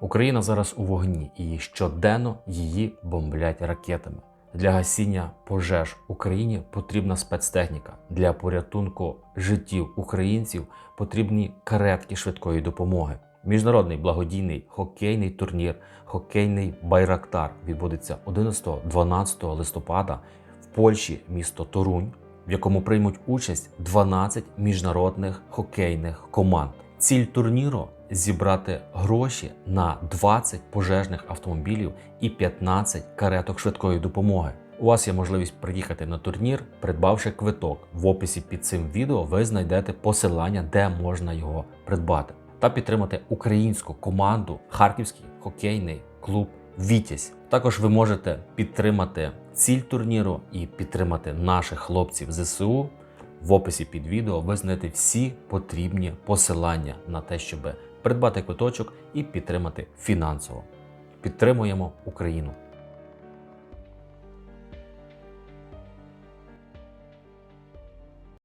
Україна зараз у вогні і щоденно її бомблять ракетами. Для гасіння пожеж Україні потрібна спецтехніка. Для порятунку життів українців потрібні каретки швидкої допомоги. Міжнародний благодійний хокейний турнір Хокейний Байрактар відбудеться 11-12 листопада в Польщі, місто Торунь, в якому приймуть участь 12 міжнародних хокейних команд. Ціль турніру зібрати гроші на 20 пожежних автомобілів і 15 кареток швидкої допомоги. У вас є можливість приїхати на турнір, придбавши квиток. В описі під цим відео ви знайдете посилання, де можна його придбати, та підтримати українську команду Харківський хокейний клуб Вітязь. Також ви можете підтримати ціль турніру і підтримати наших хлопців ЗСУ. В описі під відео ви знайдете всі потрібні посилання на те, щоб придбати квиточок і підтримати фінансово. Підтримуємо Україну!